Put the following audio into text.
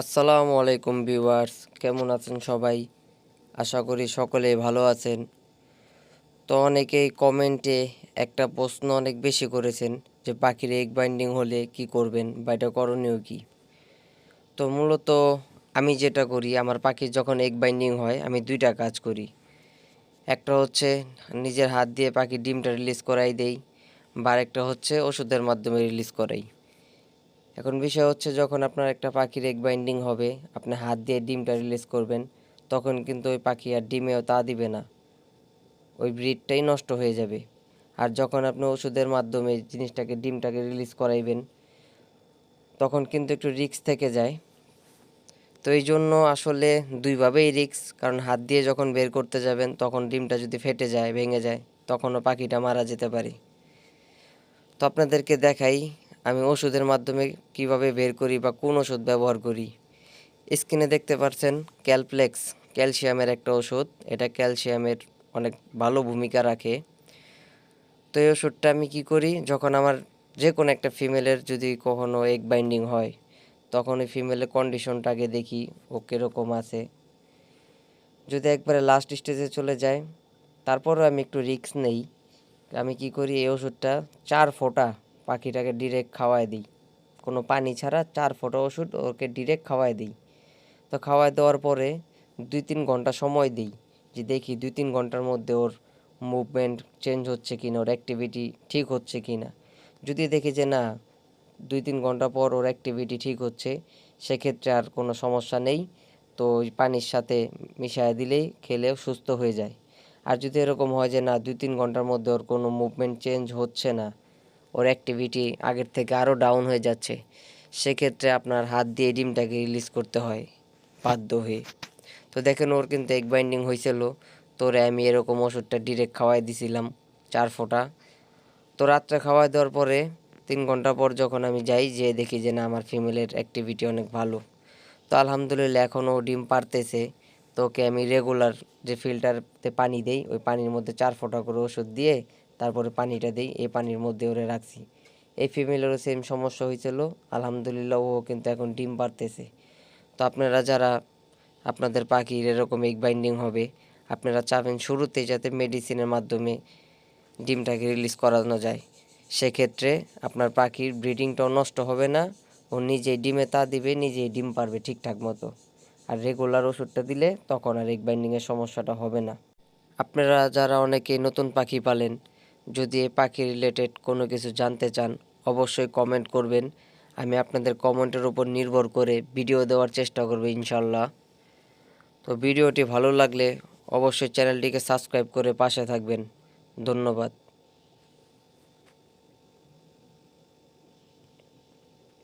আসসালামু আলাইকুম ভিউয়ার্স, কেমন আছেন সবাই? আশা করি সকলেই ভালো আছেন। তো অনেকেই কমেন্টে একটা প্রশ্ন অনেক বেশি করেছেন যে, পাখির এগ বাইন্ডিং হলে কি করবেন বা এটা করণীয় কি? তো মূলত আমি যেটা করি, আমার পাখির যখন এগ বাইন্ডিং হয়, আমি দুইটা কাজ করি। একটা হচ্ছে নিজের হাত দিয়ে পাখির ডিমটা রিলিজ করাই দেই বা একটা হচ্ছে ওষুধের মাধ্যমে রিলিজ করাই। এখন বিষয় হচ্ছে যখন আপনার একটা পাখির এগ বাইন্ডিং হবে, আপনি হাত দিয়ে ডিমটা রিলিজ করবেন, তখন কিন্তু ওই পাখি আর ডিমেও তা দিবে না। ওই ব্রিডটাই নষ্ট হয়ে যাবে। আর যখন আপনি ওষুধের মাধ্যমে জিনিসটাকে, ডিমটাকে রিলিজ করাইবেন, তখন কিন্তু একটু রিস্ক থেকে যায়। তো এই জন্য আসলে দুইভাবেই রিক্স কারণ হাত দিয়ে যখন বের করতে যাবেন, তখন ডিমটা যদি ফেটে যায়, ভেঙে যায়, তখনও পাখিটা মারা যেতে পারে। তো আপনাদেরকে দেখাই আমি ওষুধের মাধ্যমে কীভাবে বের করি বা কোন ওষুধ ব্যবহার করি? স্ক্রিনে দেখতে পাচ্ছেন ক্যালপ্লেক্স, ক্যালসিয়ামের একটা ওষুধ। এটা ক্যালসিয়ামের অনেক ভালো ভূমিকা রাখে। তো এই ওষুধটা আমি কি করি? যখন আমার যে কোনো একটা ফিমেলের যদি কখনো এগ বাইন্ডিং হয়, তখন ওই ফিমেলের কন্ডিশনটাকে দেখি, ও কীরকম আছে। যদি একবারে লাস্ট স্টেজে চলে যায়, তারপরও আমি একটু রিস্ক নেই। আমি কি করি? এই ওষুধটা চার ফোঁটা পাখিটাকে ডিরেক্ট খাওয়াই দিই। কোনো পানি ছাড়া চার ফোঁটা ওষুধ ওকে ডিরেক্ট খাওয়াই দিই। তো খাওয়াই দেওয়ার পরে দুই তিন ঘণ্টা সময় দিই যে দেখি দুই তিন ঘণ্টার মধ্যে ওর মুভমেন্ট চেঞ্জ হচ্ছে কি না ওর অ্যাক্টিভিটি ঠিক হচ্ছে কি না যদি দেখি যে না, দুই তিন ঘণ্টা পর ওর অ্যাক্টিভিটি ঠিক হচ্ছে, সেক্ষেত্রে আর কোনো সমস্যা নেই। তো ওই পানির সাথে মিশিয়ে দিলেই খেলেও সুস্থ হয়ে যায়। আর যদি এরকম হয় যে না, দুই তিন ঘণ্টার মধ্যে ওর কোনো মুভমেন্ট চেঞ্জ হচ্ছে না ওর অ্যাক্টিভিটি আগের থেকে আরও ডাউন হয়ে যাচ্ছে। সেক্ষেত্রে আপনার হাত দিয়ে ডিমটাকে রিলিজ করতে হয় বাধ্য হয়ে। তো দেখেন ওর কিন্তু এগ বাইন্ডিং হয়েছিল তোরে আমি এরকম ওষুধটা ডিরেক্ট খাওয়াই দিছিলাম চার ফোঁটা। তো রাত্রে খাওয়াই দেওয়ার পরে তিন ঘণ্টা পর যখন আমি যাই যে দেখি যে না, আমার ফিমেলের অ্যাক্টিভিটি অনেক ভালো। তো আলহামদুলিল্লাহ এখনও ডিম পারতেছে। তো ওকে আমি রেগুলার যে ফিল্টারতে পানি দেই, ওই পানির মধ্যে চার ফোঁটা করে ওষুধ দিয়ে তারপরে পানিটা দিই, এই পানির মধ্যে ওরে রাখছি। এই ফিমেলেরও সেম সমস্যা হয়েছিল আলহামদুলিল্লাহ ও কিন্তু এখন ডিম পারতেছে তো আপনারা যারা, আপনাদের পাখির এরকম এগ বাইন্ডিং হবে, আপনারা চাবেন শুরুতে যাতে মেডিসিনের মাধ্যমে ডিমটাকে রিলিজ করানো যায়। সেক্ষেত্রে আপনার পাখির ব্রিডিংটাও নষ্ট হবে না, ও নিজেই ডিমে তা দিবে, নিজেই ডিম পারবে ঠিকঠাক মতো। আর রেগুলার ওষুধটা দিলে তখন আর এগ বাইন্ডিংয়ের সমস্যাটা হবে না। আপনারা যারা অনেকেই নতুন পাখি পালেন যদি এ পাখি রিলেটেড কোনো কিছু জানতে চান, অবশ্যই কমেন্ট করবেন। আমি আপনাদের কমেন্টের উপর নির্ভর করে ভিডিও দেওয়ার চেষ্টা করব ইনশাল্লাহ। তো ভিডিওটি ভালো লাগলে অবশ্যই চ্যানেলটিকে সাবস্ক্রাইব করে পাশে থাকবেন। ধন্যবাদ।